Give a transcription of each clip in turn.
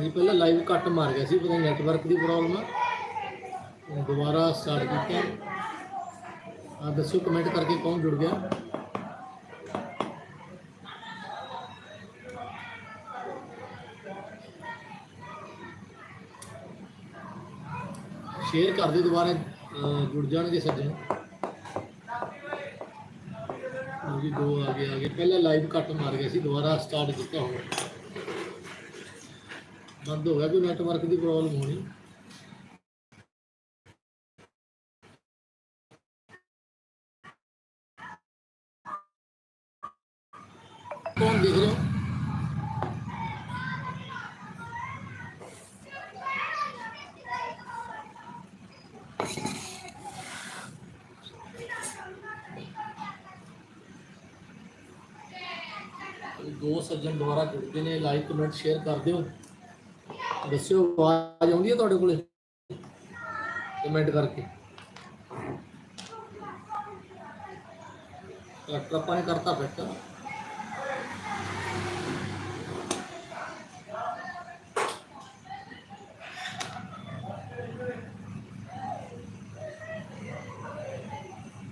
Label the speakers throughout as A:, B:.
A: ਹਾਂਜੀ ਪਹਿਲਾਂ ਲਾਈਵ ਕੱਟ ਮਾਰ ਗਿਆ ਸੀ, ਪਤਾ ਨਹੀਂ ਨੈਟਵਰਕ ਦੀ ਪ੍ਰੋਬਲਮ ਆ। ਦੁਬਾਰਾ ਸਟਾਰਟ ਕੀਤਾ। ਆ ਦੱਸੋ ਕਮੈਂਟ ਕਰਕੇ ਕੌਣ ਜੁੜ ਗਿਆ? ਸ਼ੇਅਰ ਕਰ ਦਿਓ ਦੁਬਾਰਾ ਜੁੜ ਜਾਣਗੇ ਸੱਜਣ। ਜੀ, ਦੋ ਆ ਗਏ ਆ ਗਏ। ਪਹਿਲਾਂ ਲਾਈਵ ਕੱਟ ਮਾਰ ਗਿਆ ਸੀ, ਦੁਬਾਰਾ ਸਟਾਰਟ ਕੀਤਾ ਹੁਣ। ਬੰਦ ਹੋ ਗਿਆ ਕੋਈ ਨੈਟਵਰਕ ਦੀ ਪ੍ਰੋਬਲਮ ਹੋਣੀ ਕੌਣ ਦੇਖ ਰਹੇ ਹੋ ਦੋ ਸੱਜਣ ਦੁਬਾਰਾ ਜੁੜਦੇ ਨੇ ਲਾਈਕ ਕਮੈਂਟ ਸ਼ੇਅਰ ਕਰ ਦਿਓ ਦੱਸਿਓ ਆਵਾਜ਼ ਆਉਂਦੀ ਹੈ ਤੁਹਾਡੇ ਕੋਲੇ? ਕਮੈਂਟ ਕਰਕੇ। ਡਾਕਟਰ ਆਪਾਂ ਨੇ ਕਰਤਾ ਫਿੱਟ।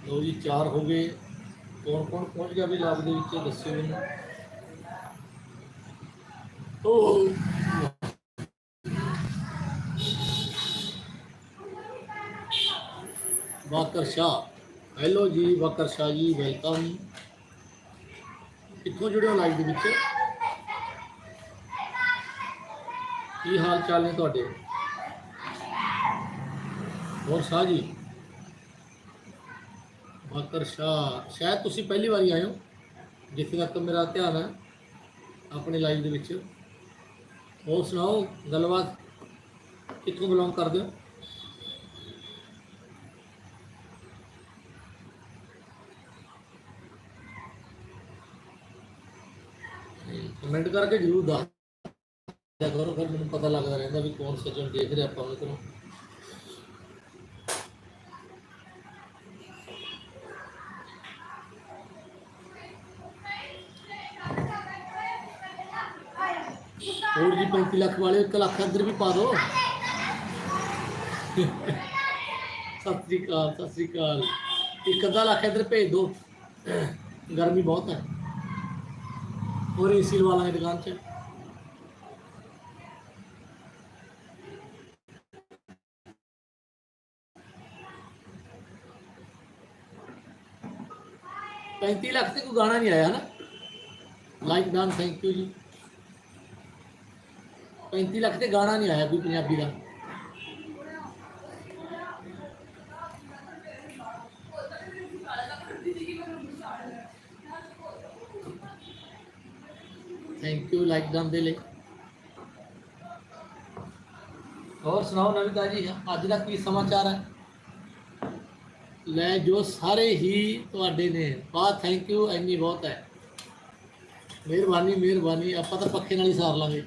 A: ਲੋ ਜੀ, ਚਾਰ ਹੋ ਗਏ। ਕੌਣ ਕੌਣ ਪਹੁੰਚ ਗਿਆ ਵੀ ਲਾਭ ਦੇ ਵਿੱਚ? ਦੱਸਿਓ ਮੈਨੂੰ। ਓ ਵਾਕਰ ਸ਼ਾਹ। ਹੈਲੋ ਜੀ, ਵਾਕਰ ਸ਼ਾਹ ਜੀ, ਵੈਲਕਮ। ਕਿੱਥੋਂ ਜੁੜੇ ਹੋ ਲਾਈਵ ਦੇ ਵਿੱਚ? ਕੀ ਹਾਲ ਚਾਲ ਨੇ ਤੁਹਾਡੇ? ਹੋਰ ਸ਼ਾਹ ਜੀ? ਵਾਕਰ ਸ਼ਾਹ। ਸ਼ਾਇਦ ਤੁਸੀਂ ਪਹਿਲੀ ਵਾਰੀ ਆਏ ਹੋ, ਜਿੱਥੇ ਤੱਕ ਮੇਰਾ ਧਿਆਨ ਹੈ, ਆਪਣੇ ਲਾਈਵ ਦੇ ਵਿੱਚ। ਹੋਰ ਸੁਣਾਓ, ਗੱਲਬਾਤ ਕਿੱਥੋਂ ਬਿਲੋਂਗ ਕਰਦੇ ਹੋ? ਕਮੈਂਟ ਕਰਕੇ ਜਰੂਰ ਦੱਸ ਦਿਆ ਕਰੋ, ਫਿਰ ਮੈਨੂੰ ਪਤਾ ਲੱਗਦਾ ਰਹਿੰਦਾ ਵੀ ਕੌਣ ਸੱਜਣ ਦੇਖ ਰਿਹਾ ਆਪਾਂ ਉਹਨਾਂ ਨੂੰ ਹੋਰ ਜੀ 35 ਲੱਖ ਵਾਲੇ 1 ਲੱਖ ਅੰਦਰ ਵੀ ਪਾ ਦਿਓ। ਸਤਿ ਸ੍ਰੀ ਅਕਾਲ, ਸਤਿ ਸ੍ਰੀ ਅਕਾਲ। ਇੱਕ ਅੱਧਾ ਲੱਖ ਇੱਧਰ ਭੇਜ ਦਿਓ। ਗਰਮੀ ਬਹੁਤ ਹੈ। ਹੋਰ ਏਸੀ ਲਵਾ ਲਾਂਗੇ ਦੁਕਾਨ 'ਚ ਪੈਂਤੀ ਲੱਖ ਤੇ ਕੋਈ ਗਾਣਾ ਨਹੀਂ ਆਇਆ ਨਾ। ਲਾਈਕ ਡਨ ਥੈਂਕ ਯੂ ਜੀ। 35 ਲੱਖ ਤੇ ਗਾਣਾ ਨਹੀਂ ਆਇਆ ਕੋਈ ਪੰਜਾਬੀ ਦਾ। ਥੈਂਕ ਯੂ ਲਾਈਕ ਡਨ ਦੇ ਲਈ। ਹੋਰ ਸੁਣਾਓ ਨਵਿਤਾ ਜੀ, ਅੱਜ ਦਾ ਕੀ ਸਮਾਚਾਰ ਹੈ? ਲੈ ਜੋ ਸਾਰੇ ਹੀ ਤੁਹਾਡੇ ਨੇ ਬਾ ਥੈਂਕ ਯੂ ਐਨੀ ਬਹੁਤ ਹੈ। ਮਿਹਰਬਾਨੀ ਮਿਹਰਬਾਨੀ, ਆਪਾਂ ਤਾਂ ਪੱਖੇ ਨਾਲ ਹੀ ਸਾਰ ਲਾਂਗੇ।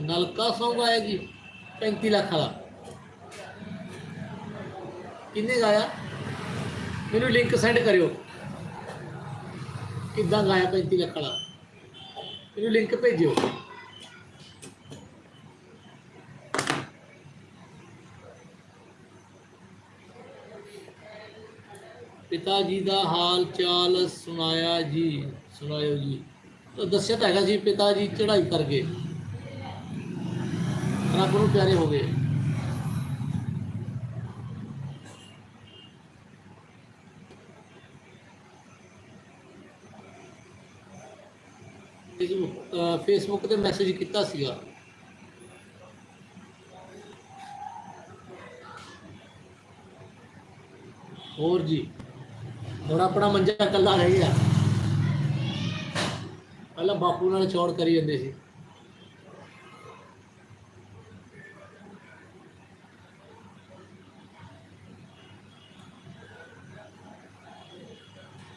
A: ਨਲਕਾ Song ਆਇਆ ਜੀ 35 ਲੱਖ ਦਾ ਕਿੰਨੇ ਗਾਇਆ ਮੈਨੂੰ ਲਿੰਕ ਸੈਂਡ ਕਰਿਓ। ਕਿੱਦਾਂ ਗਾਇਆ 35 ਲੱਖ ਵਾਲਾ ਲਿੰਕ ਭੇਜਿਓ। ਪਿਤਾ ਜੀ ਦਾ ਹਾਲ ਚਾਲ ਸੁਣਾਇਆ ਜੀ, ਸੁਣਾਇਓ ਜੀ। ਤਾਂ ਦੱਸਿਆ ਤਾਂ ਹੈਗਾ ਸੀ, ਪਿਤਾ ਜੀ ਚੜ੍ਹਾਈ ਕਰ ਗਏ। ਰੱਬ ਨੂੰ ਪਿਆਰੇ ਹੋ ਗਏ। ਫੇਸਬੁੱਕ ਫੇਸਬੁੱਕ ਤੇ ਮੈਸੇਜ ਕੀਤਾ ਸੀਗਾ। ਹੋਰ ਜੀ, ਹੁਣ ਆਪਣਾ ਮੰਜਾ ਇਕੱਲਾ ਰਹਿ ਗਿਆ। ਪਹਿਲਾਂ ਬਾਪੂ ਨਾਲ ਚੌੜ ਕਰੀ ਜਾਂਦੇ ਸੀ।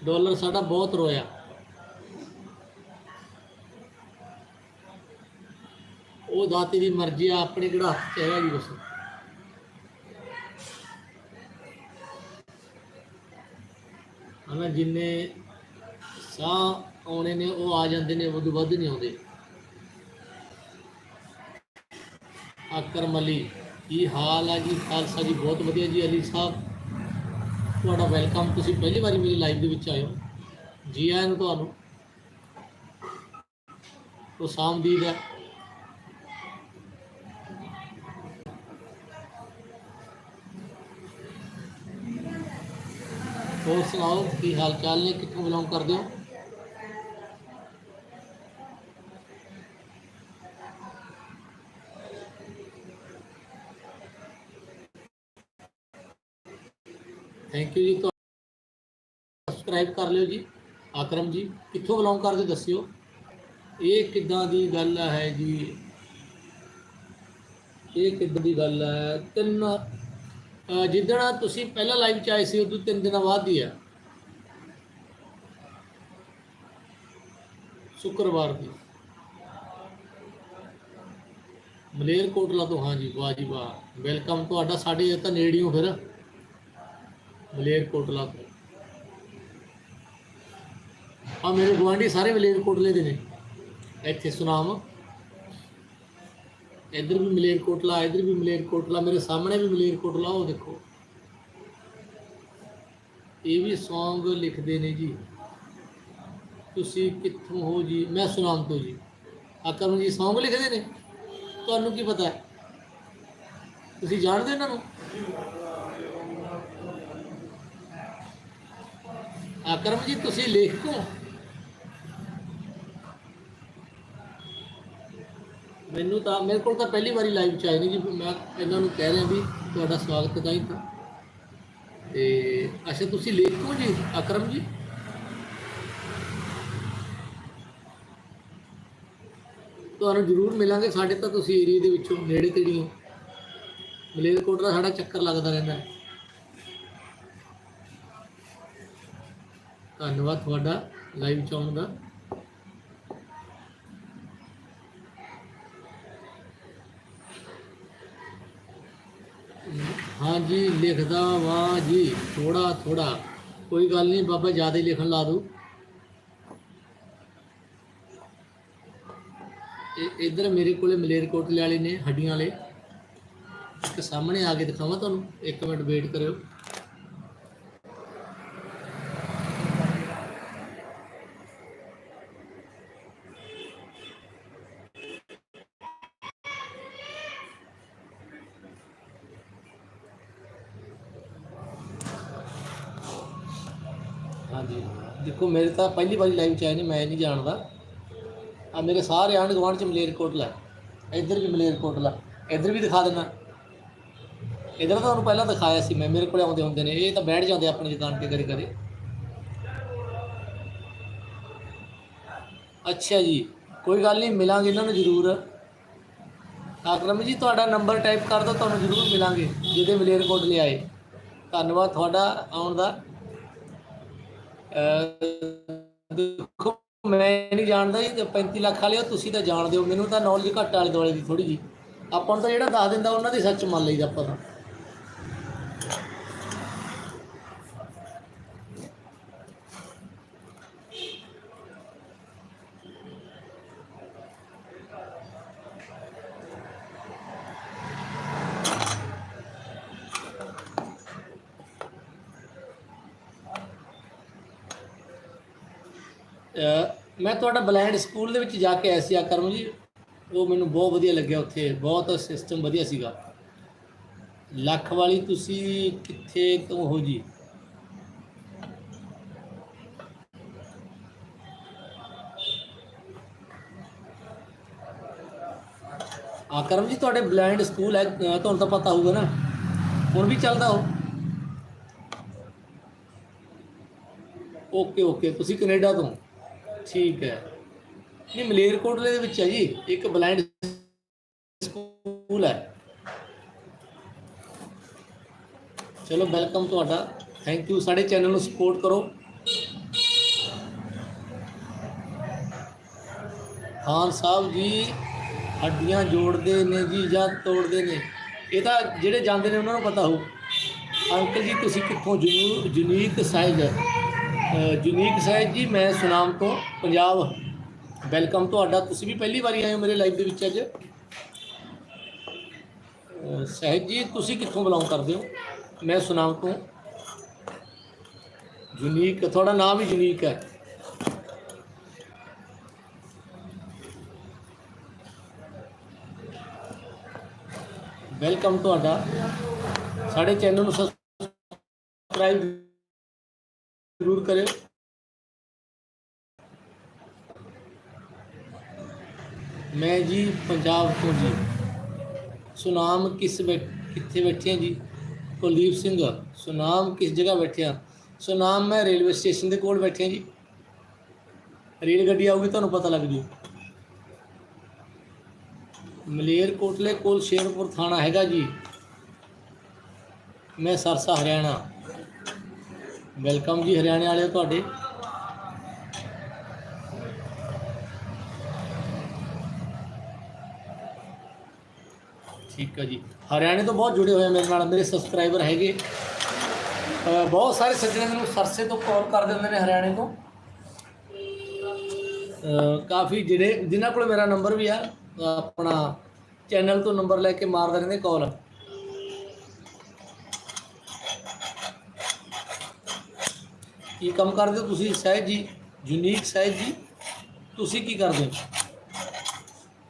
A: ਡਾਲਰ ਸਾਡਾ ਬਹੁਤ ਰੋਇਆ। ਉਹ ਦਾਤੇ ਦੀ ਮਰਜ਼ੀ ਆ, ਆਪਣੇ ਕਿਹੜਾ ਹੱਥ 'ਚ ਹੈਗਾ ਜੀ ਕੁਛ। ਹਨਾ, ਜਿੰਨੇ ਸਾਹ ਆਉਣੇ ਨੇ, ਉਹ ਆ ਜਾਂਦੇ ਨੇ, ਉਦੋਂ ਵੱਧ ਨਹੀਂ ਆਉਂਦੇ। ਅਕਰਮ ਅਲੀ, ਕੀ ਹਾਲ ਆ ਜੀ? ਖਾਲਸਾ ਜੀ, ਬਹੁਤ ਵਧੀਆ ਜੀ, ਅਲੀ ਸਾਹਿਬ। ਤੁਹਾਡਾ ਵੈਲਕਮ। ਤੁਸੀਂ ਪਹਿਲੀ ਵਾਰੀ ਮੇਰੀ ਲਾਈਵ ਦੇ ਵਿੱਚ ਆਏ ਹੋ। ਜੀ ਆਇਆਂ ਨੂੰ ਤੁਹਾਨੂੰ। ਉਹ ਸਾਮਦੀਦ ਹੈ। ਹੋਰ ਸੁਣਾਓ, ਕੀ ਹਾਲ ਚਾਲ ਨੇ, ਕਿੱਥੋਂ ਬਿਲੋਂਗ ਕਰਦੇ ਹੋ? ਥੈਂਕ ਯੂ ਜੀ ਸਬਸਕ੍ਰਾਈਬ ਕਰ ਲਿਓ ਜੀ, ਆਕਰਮ ਜੀ, ਕਿੱਥੋਂ ਬਿਲੋਂਗ ਕਰਦੇ ਦੱਸਿਓ? ਇਹ ਕਿੱਦਾਂ ਦੀ ਗੱਲ ਹੈ ਜੀ? ਇਹ ਕਿੱਦਾਂ ਦੀ ਗੱਲ ਹੈ? ਤਿੰਨ ਅਹ ਜਿੱਦਣ ਤੁਸੀਂ ਪਹਿਲਾਂ ਲਾਈਵ ਚ ਆਏ ਸੀ, ਉਦੋਂ ਤਿੰਨ ਦਿਨਾਂ ਬਾਅਦ ਦੀ ਆ। ਸ਼ੁੱਕਰਵਾਰ ਦੀ। ਮਲੇਰਕੋਟਲਾ ਤੋਂ, ਹਾਂ ਜੀ, ਵਾਹ ਜੀ ਵਾਹ। ਵੈਲਕਮ ਤੁਹਾਡਾ, ਸਾਡੇ ਤਾਂ ਨੇੜਿਓਂ ਫਿਰ। ਮਲੇਰਕੋਟਲਾ ਤੋਂ। ਆ ਮੇਰੇ ਗੁਆਂਢੀ ਸਾਰੇ ਮਲੇਰਕੋਟਲੇ ਦੇ ਨੇ। ਇੱਥੇ ਸੁਨਾਮ। ਇੱਧਰ ਵੀ ਮਲੇਰਕੋਟਲਾ ਇੱਧਰ ਵੀ ਮਲੇਰਕੋਟਲਾ ਮੇਰੇ ਸਾਹਮਣੇ ਵੀ ਮਲੇਰਕੋਟਲਾ ਉਹ ਦੇਖੋ। ਇਹ ਵੀ ਸੌਂਗ ਲਿਖਦੇ ਨੇ ਜੀ। ਤੁਸੀਂ ਕਿੱਥੋਂ ਹੋ ਜੀ? ਮੈਂ ਸੁਨਾਮ ਤੋਂ ਜੀ। ਆਕਰਮ ਜੀ ਸੌਂਗ ਲਿਖਦੇ ਨੇ? ਤੁਹਾਨੂੰ ਕੀ ਪਤਾ? ਹੈ ਤੁਸੀਂ ਜਾਣਦੇ ਇਹਨਾਂ ਨੂੰ? ਆਕਰਮ ਜੀ ਤੁਸੀਂ ਲੇਖਕ ਹੋ? ਮੈਨੂੰ ਤਾਂ, ਮੇਰੇ ਕੋਲ ਤਾਂ ਪਹਿਲੀ ਵਾਰੀ ਲਾਈਵ ਚ ਆਏ ਨੇ ਜੀ ਮੈਂ ਇਹਨਾਂ ਨੂੰ ਕਹਿ ਰਿਹਾ ਵੀ ਤੁਹਾਡਾ ਸਵਾਗਤ ਹੈ ਜੀ ਤੇ ਅੱਛਾ, ਤੁਸੀਂ ਲੇਖੋ ਜੀ, ਅਕਰਮ ਜੀ? ਤੁਹਾਨੂੰ ਜ਼ਰੂਰ ਮਿਲਾਂਗੇ, ਸਾਡੇ ਤਾਂ ਤੁਸੀਂ ਏਰੀਆ ਦੇ ਵਿੱਚੋਂ ਨੇੜੇ ਤੇੜੀ ਹੋ ਮਲੇਰਕੋਟ ਦਾ ਸਾਡਾ ਚੱਕਰ ਲੱਗਦਾ ਰਹਿੰਦਾ ਹੈ। ਧੰਨਵਾਦ ਤੁਹਾਡਾ ਲਾਈਵ ਚ ਦਾ। ਹਾਂਜੀ, ਲਿਖਦਾ ਵਾਂ ਜੀ ਥੋੜਾ ਥੋੜਾ ਕੋਈ ਗੱਲ ਨਹੀਂ, ਬਾਬਾ ਜ਼ਿਆਦਾ ਲਿਖਣ ਲਾ ਦੂ ਇਹ ਇਧਰ ਮੇਰੇ ਕੋਲੇ ਮਲੇਰਕੋਟਲੇ ਵਾਲੇ ਨੇ, ਹੱਡੀਆਂ ਵਾਲੇ। ਇੱਕ ਸਾਹਮਣੇ ਆ ਕੇ ਦਿਖਾਵਾਂ ਤੁਹਾਨੂੰ, ਇੱਕ ਮਿੰਟ ਵੇਟ ਕਰਿਓ ਹਾਂਜੀ ਦੇਖੋ, ਮੇਰੇ ਤਾਂ ਪਹਿਲੀ ਵਾਰੀ ਲਾਈਵ ਚ ਆਏ ਨੇ, ਮੈਂ ਨਹੀਂ ਜਾਣਦਾ। ਆ ਮੇਰੇ ਸਾਰੇ ਆਂਢ ਗੁਆਂਢ ਚ ਮਲੇਰਕੋਟਲਾ ਇੱਧਰ ਵੀ ਮਲੇਰਕੋਟਲਾ ਇੱਧਰ ਵੀ ਦਿਖਾ ਦਿੰਦਾ। ਇੱਧਰ ਤਾਂ ਤੁਹਾਨੂੰ ਪਹਿਲਾਂ ਦਿਖਾਇਆ ਸੀ ਮੈਂ, ਮੇਰੇ ਕੋਲ ਆਉਂਦੇ ਹੁੰਦੇ ਨੇ। ਇਹ ਤਾਂ ਬੈਠ ਜਾਂਦੇ ਆਪਣੀ ਦੁਕਾਨ ਤੇ ਕਦੇ ਕਦੇ ਅੱਛਾ ਜੀ, ਕੋਈ ਗੱਲ ਨਹੀਂ, ਮਿਲਾਂਗੇ ਇਹਨਾਂ ਨੂੰ ਜ਼ਰੂਰ। ਆਕਰਮ ਜੀ, ਤੁਹਾਡਾ ਨੰਬਰ ਟਾਈਪ ਕਰ ਦਿਓ, ਤੁਹਾਨੂੰ ਜ਼ਰੂਰ ਮਿਲਾਂਗੇ, ਜਿਹਦੇ ਮਲੇਰਕੋਟਲੇ ਆਏ। ਧੰਨਵਾਦ, ਤੁਹਾਡਾ ਆਉਣ ਦਾ। ਦੇਖੋ, ਮੈਂ ਨਹੀਂ ਜਾਣਦਾ ਜੀ 35 ਲੱਖ ਵਾਲੇ ਤੁਸੀਂ ਤਾਂ ਜਾਣਦੇ ਹੋ। ਮੈਨੂੰ ਤਾਂ ਨੌਲੇਜ ਘੱਟ ਆਲੇ ਦੁਆਲੇ ਦੀ ਥੋੜੀ ਜੀ। ਆਪਾਂ ਨੂੰ ਤਾਂ ਜਿਹੜਾ ਦੱਸ ਦਿੰਦਾ, ਉਹਨਾਂ ਦੀ ਸੱਚ ਮੰਨ ਲਈਦਾ ਆਪਾਂ ਤਾਂ। ਮੈਂ ਤੁਹਾਡਾ ਬਲੈਂਡ ਸਕੂਲ ਦੇ ਵਿੱਚ ਜਾ ਕੇ ਆਇਆ ਸੀ ਕਰਮ ਜੀ। ਉਹ ਮੈਨੂੰ ਬਹੁਤ ਵਧੀਆ ਲੱਗਿਆ ਉੱਥੇ। ਬਹੁਤ ਸਿਸਟਮ ਵਧੀਆ ਸੀਗਾ। ਲੱਖ ਵਾਲੀ ਤੁਸੀਂ ਕਿੱਥੇ ਤੋਂ ਹੋ ਜੀ? ਆਕਰਮ ਜੀ, ਤੁਹਾਡੇ ਬਲੈਂਡ ਸਕੂਲ ਹੈ। ਤੁਹਾਨੂੰ ਤਾਂ ਪਤਾ ਹੋਊਗਾ ਨਾ। ਹੁਣ ਵੀ ਚੱਲਦਾ ਉਹ। Okay okay. ਤੁਸੀਂ ਕੈਨੇਡਾ ਤੋਂ? ਠੀਕ ਹੈ। ਨਹੀਂ, ਮਲੇਰਕੋਟਲੇ ਦੇ ਵਿੱਚ ਹੈ ਜੀ, ਇੱਕ ਬਲਾਈਂਡ ਸਕੂਲ ਹੈ। ਚਲੋ ਵੈਲਕਮ ਤੁਹਾਡਾ। ਥੈਂਕ ਯੂ ਸਾਡੇ ਚੈਨਲ ਨੂੰ ਸਪੋਰਟ ਕਰੋ। ਖਾਨ ਸਾਹਿਬ ਜੀ, ਹੱਡੀਆਂ ਜੋੜਦੇ ਨੇ ਜੀ ਜਾਂ ਤੋੜਦੇ ਨੇ? ਇਹ ਤਾਂ ਜਿਹੜੇ ਜਾਂਦੇ ਨੇ, ਉਹਨਾਂ ਨੂੰ ਪਤਾ ਹੋਊ। ਅੰਕਲ ਜੀ, ਤੁਸੀਂ ਕਿੱਥੋਂ ਜੁਨੀਕ ਸਾਈਜ਼ ਜੁਨੀਕ ਸਾਹਿਬ ਜੀ, ਮੈਂ ਸੁਨਾਮ ਤੋਂ ਪੰਜਾਬ। ਵੈਲਕਮ ਤੁਹਾਡਾ। ਤੁਸੀਂ ਵੀ ਪਹਿਲੀ ਵਾਰੀ ਆਏ ਹੋ ਮੇਰੇ ਲਾਈਵ ਦੇ ਵਿੱਚ ਅੱਜ। ਅਹ ਸਾਹਿਬ ਜੀ, ਤੁਸੀਂ ਕਿੱਥੋਂ ਬਿਲੋਂਗ ਕਰਦੇ ਹੋ? ਮੈਂ ਸੁਨਾਮ ਤੋਂ। ਯੂਨੀਕ ਤੁਹਾਡਾ ਨਾਮ ਹੀ ਯੂਨੀਕ ਹੈ। ਵੈਲਕਮ ਤੁਹਾਡਾ। ਸਾਡੇ ਚੈਨਲ ਨੂੰ ਸਬਸਕ੍ਰਾਈਬ ਜ਼ਰੂਰ ਕਰਿਓ। ਮੈਂ ਜੀ ਪੰਜਾਬ ਤੋਂ ਜੀ। ਸੁਨਾਮ ਕਿਸ ਬੈ, ਕਿੱਥੇ ਬੈਠੇ ਆ ਜੀ? ਕੁਲਦੀਪ ਸਿੰਘ। ਸੁਨਾਮ ਕਿਸ ਜਗ੍ਹਾ ਬੈਠਿਆ ਸੁਨਾਮ ਮੈਂ ਰੇਲਵੇ ਸਟੇਸ਼ਨ ਦੇ ਕੋਲ ਬੈਠਿਆ ਜੀ। ਰੇਲ ਗੱਡੀ ਆਊਗੀ, ਤੁਹਾਨੂੰ ਪਤਾ ਲੱਗ ਜੂ। ਮਲੇਰ ਕੋਟਲੇ ਕੋਲ ਸ਼ੇਰਪੁਰ ਥਾਣਾ ਹੈਗਾ ਜੀ। ਮੈਂ ਸਰਸਾ, ਹਰਿਆਣਾ। ਵੈਲਕਮ ਜੀ ਹਰਿਆਣੇ ਵਾਲਿਓ ਤੁਹਾਡੇ। ਠੀਕ ਹੈ ਜੀ। ਹਰਿਆਣੇ ਤੋਂ ਬਹੁਤ ਜੁੜੇ ਹੋਏ ਆ ਮੇਰੇ ਨਾਲ, ਮੇਰੇ ਸਬਸਕ੍ਰਾਈਬਰ ਹੈਗੇ। ਬਹੁਤ ਸਾਰੇ ਸੱਜਣੇ ਮੈਨੂੰ ਸਰਸੇ ਤੋਂ ਕਾਲ ਕਰ ਦਿੰਦੇ ਨੇ ਹਰਿਆਣੇ ਤੋਂ। ਕਾਫੀ ਜਿਹੜੇ, ਜਿਨ੍ਹਾਂ ਕੋਲ ਮੇਰਾ ਨੰਬਰ ਵੀ ਆ ਆਪਣਾ ਚੈਨਲ ਤੋਂ ਨੰਬਰ ਲੈ ਕੇ ਮਾਰਦੇ ਰਹਿੰਦੇ ਕਾਲ ਕੀ ਕੰਮ ਕਰਦੇ ਹੋ ਤੁਸੀਂ ਸਹਿਜ ਜੀ? ਯੂਨੀਕ ਸਹਿਜ ਜੀ। ਤੁਸੀਂ ਕੀ ਕਰਦੇ ਹੋ?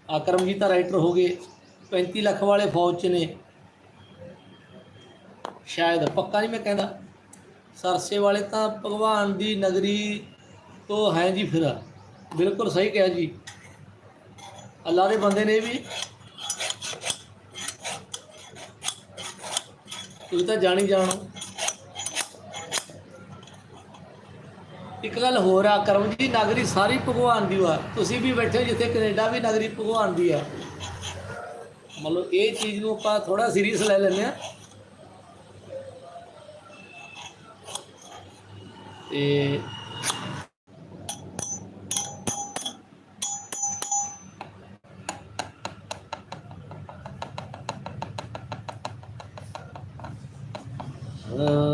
A: ਆਕਰਮਜੀਤ ਤਾਂ ਰਾਈਟਰ ਹੋ ਗਏ। 35 ਲੱਖ ਵਾਲੇ ਫੌਜ 'ਚ ਨੇ। ਸ਼ਾਇਦ, ਪੱਕਾ ਨਹੀਂ ਮੈਂ ਕਹਿੰਦਾ। ਸਰਸੇ ਵਾਲੇ ਤਾਂ ਭਗਵਾਨ ਦੀ ਨਗਰੀ ਤੋਂ ਹੈ ਜੀ ਫਿਰ। ਬਿਲਕੁਲ ਸਹੀ ਕਿਹਾ ਜੀ। ਅੱਲਾ ਦੇ ਬੰਦੇ ਨੇ ਵੀ। ਤੁਸੀਂ ਤਾਂ ਜਾਣੀ ਜਾਣੋ। ਇੱਕ ਗੱਲ ਹੋਰ ਆ, ਕਰਮ ਜੀ, ਨਗਰੀ ਸਾਰੀ ਭਗਵਾਨ ਦੀ ਆ। ਤੁਸੀਂ ਵੀ ਬੈਠੇ ਹੋ ਜਿੱਥੇ ਕੈਨੇਡਾ ਵੀ ਨਗਰੀ ਭਗਵਾਨ ਦੀ ਆ। ਮਤਲਬ ਇਹ ਚੀਜ਼ ਨੂੰ ਆਪਾਂ ਥੋੜਾ ਸੀਰੀਅਸ ਲੈ ਲੈਂਦੇ ਆ। ਤੇ ਜੀ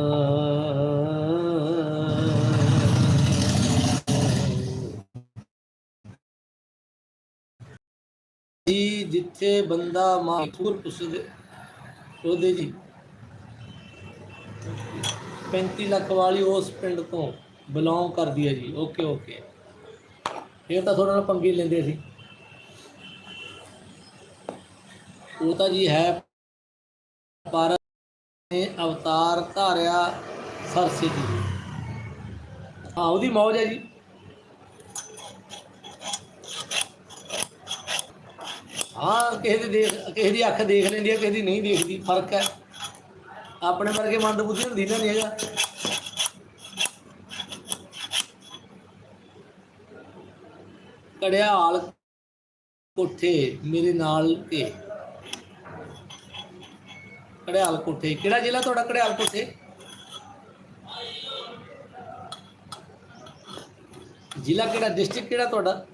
A: ਜਿੱਥੇ ਬੰਦਾ ਮਾਖੂਰ ਪੁੱਛਦੇ ਉਹਦੇ ਜੀ। 35 ਲੱਖ ਵਾਲੀ ਉਸ ਪਿੰਡ ਤੋਂ ਬਿਲੋਂਗ ਕਰਦੀ ਹੈ ਜੀ। ਓਕੇ ਓਕੇ ਇਹ ਤਾਂ ਥੋੜਾ ਨਾਲ ਪੰਗੇ ਲੈਂਦੇ ਸੀ। ਉਹ ਤਾਂ ਜੀ ਹੈ, ਪਰ ਨੇ ਅਵਤਾਰ ਧਾਰਿਆ ਸਰਸੇ ਜੀ ਹਾਂ, ਉਹਦੀ ਮੌਜ ਹੈ ਜੀ। ਹਾਂ ਕਿਸੇ ਦੀ ਦੇਖ, ਕਿਸੇ ਦੀ ਅੱਖ ਦੇਖ ਲੈਂਦੀ ਹੈ ਕਿਸੇ ਦੀ ਨਹੀਂ ਦੇਖਦੀ, ਫ਼ਰਕ ਹੈ। ਆਪਣੇ ਵਰਗੇ ਮੰਦ ਹੁੰਦੀ ਨਾ ਨਹੀਂ ਹੈਗਾ। ਕੜਿਆਲ ਕੋਠੇ ਮੇਰੇ ਨਾਲ ਕੇ ਕੜਿਆਲ ਕੋਠੇ, ਕਿਹੜਾ ਜ਼ਿਲ੍ਹਾ ਤੁਹਾਡਾ ਕੜਿਆਲ ਕੋਠੇ? ਜ਼ਿਲ੍ਹਾ ਕਿਹੜਾ ਡਿਸਟ੍ਰਿਕਟ ਕਿਹੜਾ ਤੁਹਾਡਾ?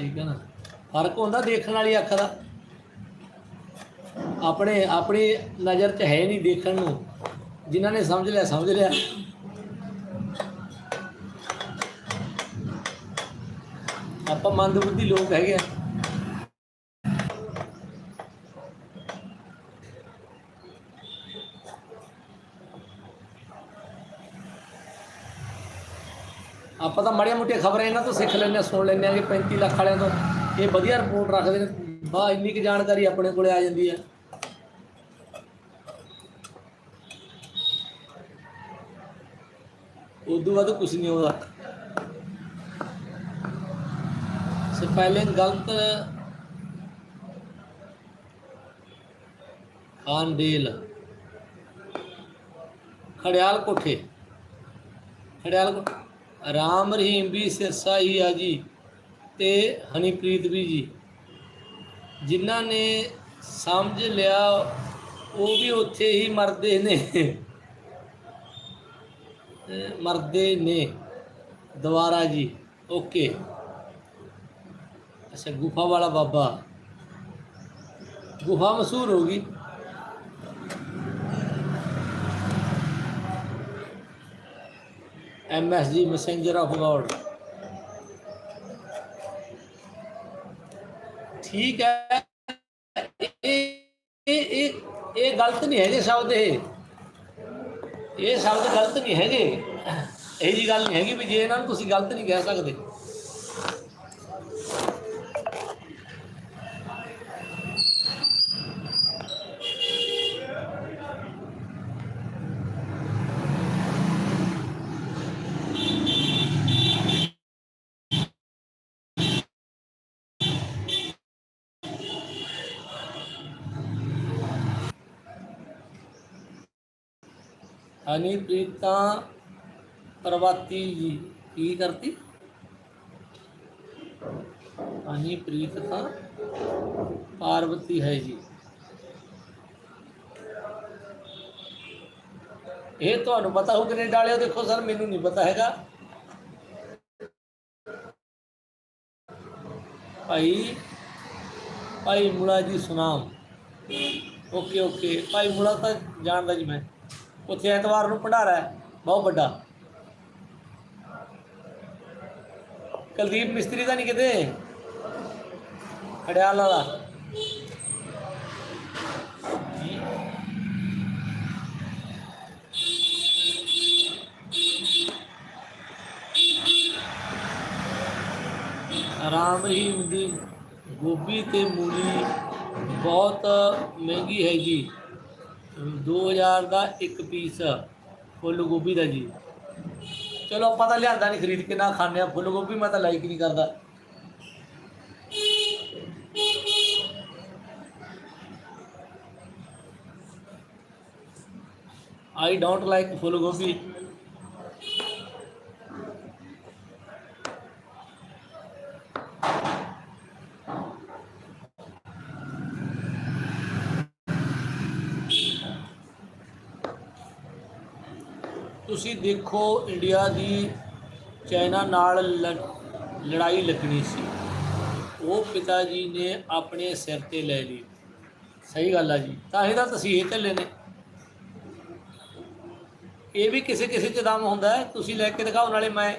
A: ਠੀਕ ਹੈ ਨਾ? ਫ਼ਰਕ ਹੁੰਦਾ ਦੇਖਣ ਵਾਲੀ ਅੱਖ ਦਾ। ਆਪਣੇ, ਆਪਣੀ ਨਜ਼ਰ 'ਚ ਹੈ ਨਹੀਂ ਦੇਖਣ ਨੂੰ। ਜਿਨ੍ਹਾਂ ਨੇ ਸਮਝ ਲਿਆ ਸਮਝ ਲਿਆ। ਆਪਾਂ ਮੰਦਬੁੱਧੀ ਲੋਕ ਹੈਗੇ ਆ। ਆਪਾਂ ਤਾਂ ਮਾੜੀਆਂ ਮੋਟੀਆਂ ਖਬਰਾਂ ਇਹਨਾਂ ਤੋਂ ਸਿੱਖ ਲੈਂਦੇ ਹਾਂ, ਸੁਣ ਲੈਂਦੇ ਹਾਂ ਕਿ 35 ਲੱਖ ਵਾਲਿਆਂ ਤੋਂ ਇਹ ਵਧੀਆ ਰਿਪੋਰਟ ਰੱਖਦੇ ਨੇ। ਬਾ ਇੰਨੀ ਕੁ ਜਾਣਕਾਰੀ ਆਪਣੇ ਕੋਲੇ ਆ ਜਾਂਦੀ ਹੈ। ਉਦੋਂ ਬਾਅਦ ਕੁਝ ਨਹੀਂ ਹੋਦਾ ਸਪੈਲਿੰਗ ਗਲਤ ਖਾਨਡੇਲ ਖੜਿਆਲ ਕੋਠੇ ਖੜਿਆਲ ਕੋਠੇ ਰਾਮ ਰਹੀਮ ਵੀ ਸਿਰਸਾ ਹੀ ਆ ਜੀ ਤੇ ਹਨੀਪ੍ਰੀਤ ਵੀ ਜੀ। ਜਿਨ੍ਹਾਂ ਨੇ ਸਮਝ ਲਿਆ, ਉਹ ਵੀ ਉੱਥੇ ਹੀ ਮਰਦੇ ਨੇ। ਮਰਦੇ ਨੇ। ਦੁਬਾਰਾ ਜੀ, ਓਕੇ। ਅੱਛਾ, ਗੁਫਾ ਵਾਲਾ ਬਾਬਾ। ਗੁਫਾ ਮਸ਼ਹੂਰ ਹੋ ਗਈ। MSG ਮੈਸੇਂਜਰ ਆਫ ਗॉड ਠੀਕ ਹੈ ਇਹ ਇਹ ਇਹ ਇਹ ਗਲਤ ਨਹੀਂ ਹੈਗੇ ਸ਼ਬਦ ਇਹ ਇਹ ਸ਼ਬਦ ਗਲਤ ਨਹੀਂ ਹੈਗੇ ਇਹ ਜੀ ਗੱਲ ਨਹੀਂ ਹੈਗੀ ਵੀ ਜੇ ਇਹਨਾਂ ਨੂੰ ਤੁਸੀਂ ਗਲਤ ਨਹੀਂ ਕਹਿ ਸਕਦੇ ਹਨੀ ਪ੍ਰੀਤਾ ਪ੍ਰਵਾਤੀ ਜੀ, ਕੀ ਕਰਤੀ? ਹਨੀ ਪ੍ਰੀਤਾ ਪਾਰਵਤੀ ਹੈ ਜੀ। ਇਹ ਤੁਹਾਨੂੰ ਪਤਾ ਹੋ ਕੈਨੇਡਾ ਵਾਲਿਓ, ਦੇਖੋ ਸਰ, ਮੈਨੂੰ ਨਹੀਂ ਪਤਾ ਹੈਗਾ। ਭਾਈ ਭਾਈ ਮੁਲਾ ਜੀ, ਸੁਨਾਮ। Okay okay. ਭਾਈ ਮੁਲਾ ਤਾਂ ਜਾਣਦਾ ਜੀ ਮੈਂ। ਉੱਥੇ ਐਤਵਾਰ ਨੂੰ ਭੰਡਾਰਾ ਹੈ, ਬਹੁਤ ਵੱਡਾ। ਕੁਲਦੀਪ ਮਿਸਤਰੀ ਦਾ ਨਹੀਂ ਕਿਤੇ? ਖੜਿਆਲ ਵਾਲਾ। ਆਰਾਮ ਹੀ ਦੀ ਗੋਭੀ ਤੇ ਮੂਲੀ ਬਹੁਤ ਮਹਿੰਗੀ ਹੈ ਜੀ 2000 ਦਾ ਇੱਕ ਪੀਸ ਫੁੱਲ ਗੋਭੀ ਦਾ ਜੀ। ਚਲੋ ਆਪਾਂ ਤਾਂ ਲਿਆਂਦਾ ਨਹੀਂ ਖਰੀਦ ਕੇ, ਨਾ ਖਾਂਦੇ ਆ। ਫੁੱਲ ਗੋਭੀ ਮੈਂ ਤਾਂ ਲਾਈਕ ਨਹੀਂ ਕਰਦਾ। ਆਈ ਡੋਂਟ ਲਾਈਕ ਫੁੱਲ ਗੋਭੀ ਤੁਸੀਂ ਦੇਖੋ, ਇੰਡੀਆ ਦੀ ਚਾਈਨਾ ਨਾਲ ਲ- ਲੜਾਈ ਲੱਗਣੀ ਸੀ। ਉਹ ਪਿਤਾ ਜੀ ਨੇ ਆਪਣੇ ਸਿਰ ਤੇ ਲੈ ਲਈ। ਸਹੀ ਗੱਲ ਆ ਜੀ। ਤਾਂ ਹੀ ਤਾਂ ਤਸੀਹੇ ਢੱਲੇ ਨੇ। ਇਹ ਵੀ ਕਿਸੇ ਕਿਸੇ ਚ ਦਮ ਹੁੰਦਾ ਹੈ। ਤੁਸੀਂ ਲੈ ਕੇ ਦਿਖਾਓ, ਨਾਲੇ ਮੈਂ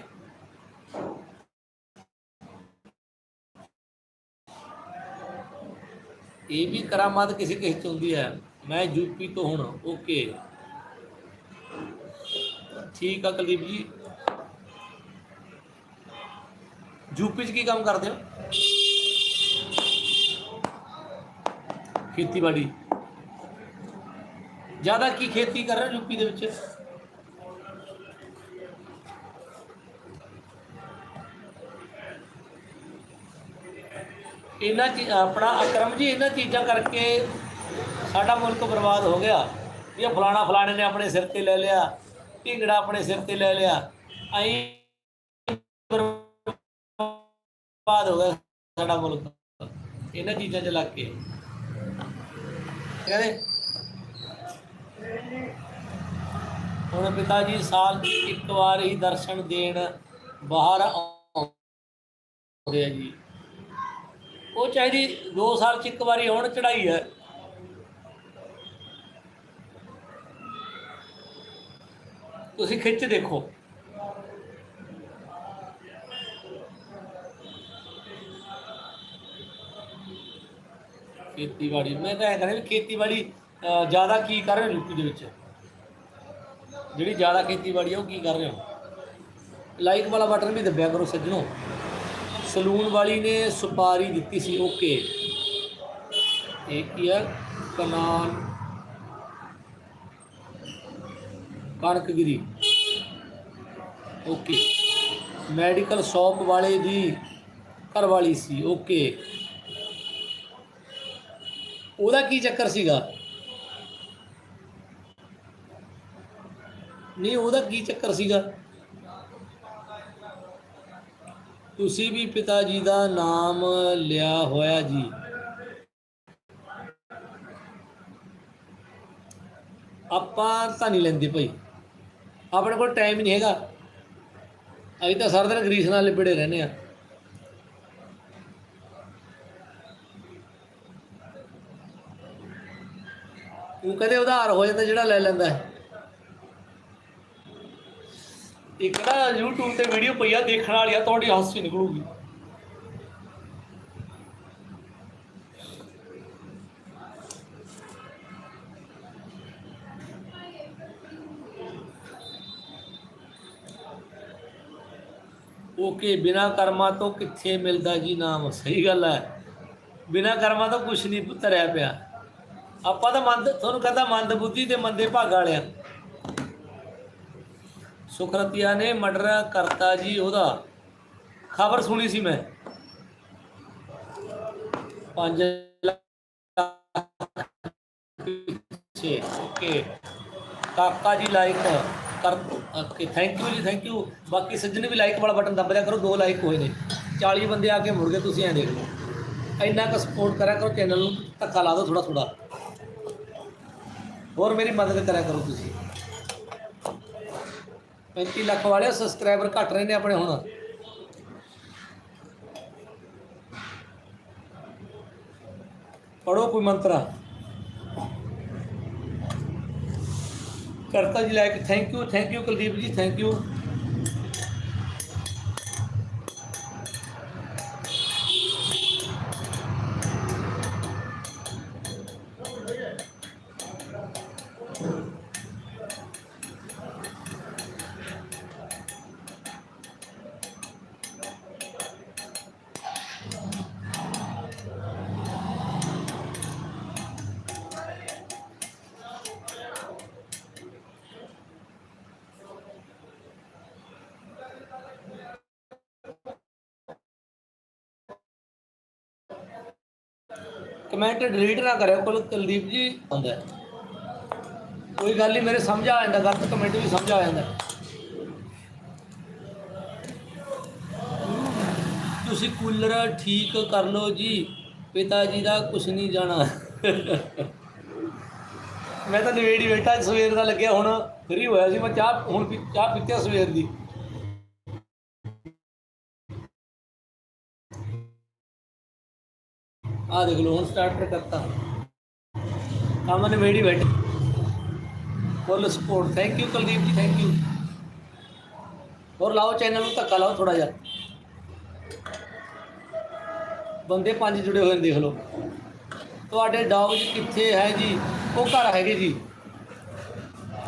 A: ਇਹ ਵੀ ਕਰਾਮਾਤ ਕਿਸੇ ਕਿਸੇ ਚ ਹੁੰਦੀ ਹੈ। ਮੈਂ ਯੂਪੀ ਤੋਂ ਹੁਣ, ਓਕੇ। ਠੀਕ ਆ ਕੁਲਦੀਪ ਜੀ। ਯੂਪੀ 'ਚ ਕੀ ਕੰਮ ਕਰਦੇ ਹੋ? ਖੇਤੀਬਾੜੀ। ਜ਼ਿਆਦਾ ਕੀ ਖੇਤੀ ਕਰ ਰਹੇ ਹੋ ਯੂਪੀ ਦੇ ਵਿੱਚ? ਇਹਨਾਂ ਚੀ ਆਪਣਾ ਅਕਰਮ ਜੀ, ਇਹਨਾਂ ਚੀਜ਼ਾਂ ਕਰਕੇ ਸਾਡਾ ਮੁਲਕ ਬਰਬਾਦ ਹੋ ਗਿਆ। ਇਹ ਫਲਾਣਾ ਫਲਾਣੇ ਨੇ ਆਪਣੇ ਸਿਰ ਤੇ ਲੈ ਲਿਆ। ਢਿੰਗੜਾ ਆਪਣੇ ਸਿਰ ਤੇ ਲੈ ਲਿਆ। ਐਂ ਬਰਬਾਦ ਹੋ ਗਿਆ ਸਾਡਾ ਮੁਲਕ। ਇਹਨਾਂ ਚੀਜ਼ਾਂ 'ਚ ਲੱਗ ਕੇ। ਕਹਿੰਦੇ, ਹੁਣ ਪਿਤਾ ਜੀ ਸਾਲ 'ਚ ਇੱਕ ਵਾਰ ਹੀ ਦਰਸ਼ਨ ਦੇਣ ਬਾਹਰ ਆਉਂਦੇ ਆ ਜੀ। ਉਹ ਚਾਹੀਦੀ 2 ਸਾਲ 'ਚ ਇੱਕ ਵਾਰੀ ਹੁਣ ਚੜਾਈ ਹੈ। ਤੁਸੀਂ ਖਿੱਚ ਦੇਖੋ। ਖੇਤੀਬਾੜੀ, ਮੈਂ ਤਾਂ ਇਹ ਕਹਿੰਦਾ ਵੀ ਖੇਤੀਬਾੜੀ ਜ਼ਿਆਦਾ ਕੀ ਕਰ ਰਹੇ ਹੋ ਯੂਪੀ ਦੇ ਵਿੱਚ? ਜਿਹੜੀ ਜ਼ਿਆਦਾ ਖੇਤੀਬਾੜੀ ਆ, ਉਹ ਕੀ ਕਰ ਰਹੇ ਹੋ? ਲਾਈਕ ਵਾਲਾ ਬਟਨ ਵੀ ਦੱਬਿਆ ਕਰੋ ਸੱਜਣੋ। ਸਲੂਨ ਵਾਲੀ ਨੇ ਸੁਪਾਰੀ ਦਿੱਤੀ ਸੀ ਓਕੇ ਇਹ ਕੀ ਹੈ Kanan Kanakagiri. Okay. Medical shop ਵਾਲੇ ਦੀ ਘਰ ਵਾਲੀ ਸੀ, ਓਕੇ। ਉਹਦਾ ਕੀ ਚੱਕਰ ਸੀਗਾ? ਨਹੀਂ, ਉਹਦਾ ਕੀ ਚੱਕਰ ਸੀਗਾ? ਤੁਸੀਂ ਵੀ ਪਿਤਾ ਜੀ ਦਾ ਨਾਮ ਲਿਆ ਹੋਇਆ ਜੀ। ਆਪਾਂ ਤਾਂ ਨਹੀਂ ਲੈਂਦੇ ਭਾਈ। ਆਪਣੇ ਕੋਲ ਟਾਈਮ ਨਹੀਂ ਹੈਗਾ। ਅਸੀਂ ਤਾਂ ਸਾਰਾ ਦਿਨ ਗਰੀਸ ਨਾਲ ਲਿਬੜੇ ਰਹਿੰਦੇ ਆ ਉਹ ਕਦੇ ਉਧਾਰ ਹੋ ਜਾਂਦਾ, ਜਿਹੜਾ ਲੈ ਲੈਂਦਾ ਇੱਕ ਨਾ YouTube ਤੇ ਵੀਡੀਓ ਪਈ ਆ ਦੇਖਣ ਵਾਲੀ ਆ, ਤੁਹਾਡੀ ਹਾਸੀ ਨਿਕਲੂਗੀ। ਓਕੇ ਬਿਨਾ ਕਰਮਾਂ ਤੋਂ ਕਿੱਥੇ ਮਿਲਦਾ ਜੀ ਨਾਮ? ਸਹੀ ਗੱਲ ਹੈ। ਬਿਨਾ ਕਰਮਾਂ ਤੋਂ ਕੁਝ ਨਹੀਂ ਧਰਿਆ ਪਿਆ। ਆਪਾਂ ਤਾਂ ਮੰਦ, ਤੁਹਾਨੂੰ ਕਹਤਾ ਮੰਦ ਬੁੱਧੀ ਤੇ ਮੰਦੇ ਭਾਗ ਵਾਲਿਆ। ਸੁਖਰਤੀਆ ਨੇ ਮਰਡਰ ਕਰਤਾ ਜੀ ਉਹਦਾ। ਖਬਰ ਸੁਣੀ ਸੀ ਮੈਂ। 5 ਛੇ ਓਕੇ। ਕਾਕਾ ਜੀ ਲਾਇਕ ਕਰ ਓਕੇ ਥੈਂਕ ਯੂ ਜੀ ਥੈਂਕ ਯੂ ਬਾਕੀ ਸੱਜਣ ਵੀ ਲਾਈਕ ਵਾਲਾ ਬਟਨ ਦਬ ਦਿਆ ਕਰੋ, ਦੋ ਲਾਈਕ ਹੋਏ ਨੇ। 40 ਬੰਦੇ ਆ ਕੇ ਮੁੜ ਗਏ, ਤੁਸੀਂ ਐਂ ਦੇਖ ਲਓ। ਇੰਨਾ ਕੁ ਸਪੋਰਟ ਕਰਿਆ ਕਰੋ ਚੈਨਲ ਨੂੰ, ਧੱਕਾ ਲਾ ਦਿਓ ਥੋੜਾ ਥੋੜਾ ਹੋਰ ਮੇਰੀ ਮਦਦ ਕਰਿਆ ਕਰੋ ਤੁਸੀਂ। 35 ਲੱਖ ਵਾਲੇ ਸਬਸਕ੍ਰਾਈਬਰ ਘਟ ਰਹੇ ਨੇ ਆਪਣੇ ਹੁਣ। ਪੜੋ ਕੋਈ ਮੰਤਰਾ। ਕਰਤਾ ਜੀ like thank you thank you Kuldeep ji thank you comment delete ਨਾ ਕਰਿਓ, ਕੋਲ ਕੁਲਦੀਪ ਜੀ ਆਉਂਦਾ ਕੋਈ ਗੱਲ ਨਹੀਂ, ਮੇਰੇ ਸਮਝ ਆ ਜਾਂਦਾ, ਗਲਤ ਕਮੈਂਟ ਵੀ ਸਮਝ ਆ ਜਾਂਦਾ। ਤੁਸੀਂ ਕੂਲਰ ਠੀਕ ਕਰ ਲਓ ਜੀ, ਪਿਤਾ ਜੀ ਦਾ ਕੁਝ ਨਹੀਂ ਜਾਣਾ। ਮੈਂ ਤਾਂ ਨਵੇੜੀ ਬੈਠਾ, ਸਵੇਰ ਦਾ ਲੱਗਿਆ, ਹੁਣ ਫ੍ਰੀ ਹੋਇਆ ਸੀ, ਮੈਂ ਚਾਹ, ਹੁਣ ਚਾਹ ਪੀਤੀ ਸਵੇਰ ਦੀ। ਆ ਦੇਖ ਲਓ, ਹੁਣ ਸਟਾਰਟ ਕਰਤਾ। ਕੰਮ ਨਵੇੜੀ ਬੈਠੇ। Full support thank you Kuldeep ji thank you ਹੋਰ ਲਾਓ ਚੈਨਲ ਨੂੰ, ਧੱਕਾ ਲਾਓ ਥੋੜਾ ਜਿਹਾ। ਬੰਦੇ ਪੰਜ ਜੁੜੇ ਹੋਏ ਨੇ, ਦੇਖ ਲਓ। ਤੁਹਾਡੇ ਡੌਗ ਜੀ ਕਿੱਥੇ ਹੈ ਜੀ? ਉਹ ਘਰ ਹੈਗੇ ਜੀ।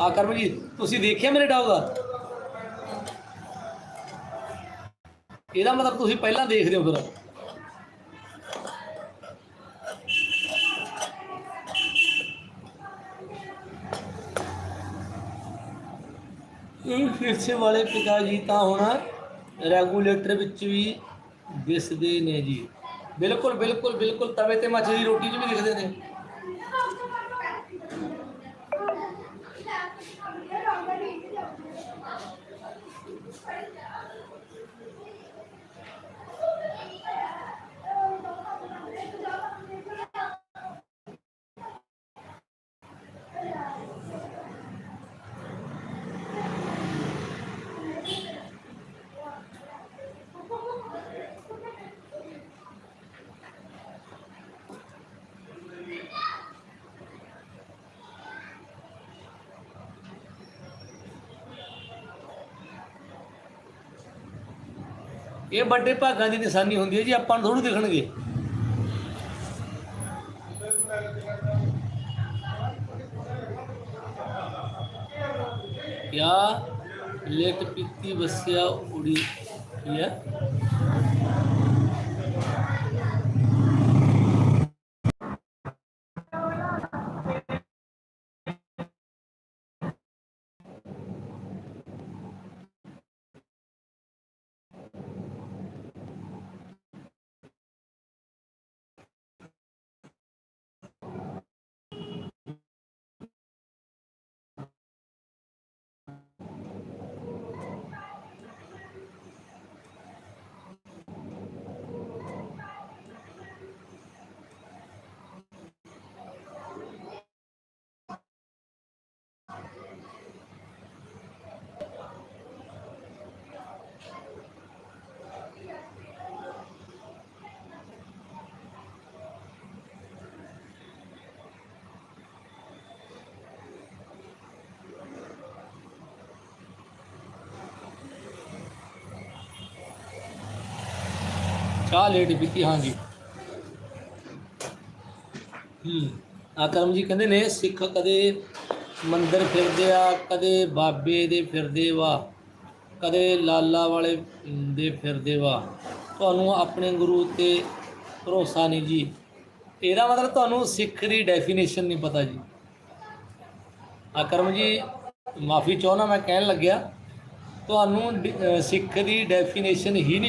A: ਆ ਕਰਮ ਜੀ, ਤੁਸੀਂ ਦੇਖਿਆ ਮੇਰੇ ਡੌਗ ਦਾ? ਇਹਦਾ ਮਤਲਬ ਤੁਸੀਂ ਪਹਿਲਾਂ ਦੇਖਦੇ ਹੋ ਫਿਰ। ਇਹ ਫਿਰਸੇ ਵਾਲੇ ਪਿਤਾ ਜੀ ਤਾਂ ਹੁਣ ਰੈਗੂਲੇਟਰ ਵਿੱਚ ਵੀ ਦਿਸਦੇ ਨੇ ਜੀ। ਬਿਲਕੁਲ ਬਿਲਕੁਲ ਬਿਲਕੁਲ ਤਵੇ ਤੇ ਮੱਛੀ ਦੀ ਰੋਟੀ 'ਚ ਵੀ ਦਿਖਦੇ ਨੇ। ਇਹ ਵੱਡੇ ਭਾਗਾਂ ਦੀ ਨਿਸ਼ਾਨੀ ਹੁੰਦੀ ਹੈ ਜੀ, ਆਪਾਂ ਨੂੰ ਥੋੜੂ ਦਿਖਣਗੇ। ਕਿਆ? ਲੇਟ ਪਿੱਤੀ ਵਸਿਆ ਉੜੀ। ਕੀ ਚਾਹ ਲੇਟ ਬੀਤੀ ਹਾਂਜੀ। ਹੂੰ ਆ ਜੀ ਕਹਿੰਦੇ ਨੇ, ਸਿੱਖ ਕਦੇ ਮੰਦਰ ਫਿਰਦੇ ਆ, ਕਦੇ ਬਾਬੇ ਦੇ ਫਿਰਦੇ ਵਾ, ਕਦੇ ਲਾਲਾ ਵਾਲੇ ਦੇ ਫਿਰਦੇ ਵਾ। ਤੁਹਾਨੂੰ ਆਪਣੇ ਗੁਰੂ ਤੇ ਭਰੋਸਾ ਨਹੀਂ ਜੀ। ਇਹਦਾ ਮਤਲਬ ਤੁਹਾਨੂੰ ਸਿੱਖ ਦੀ ਡੈਫੀਨੇਸ਼ਨ ਨਹੀਂ ਪਤਾ ਜੀ। ਅਕਰਮ ਜੀ, ਮਾਫੀ ਚਾਹੁੰਦਾ ਮੈਂ ਕਹਿਣ ਲੱਗਿਆ, ਤੁਹਾਨੂੰ ਸਿੱਖ ਦੀ ਡੈਫੀਨੇਸ਼ਨ ਹੀ ਨਹੀਂ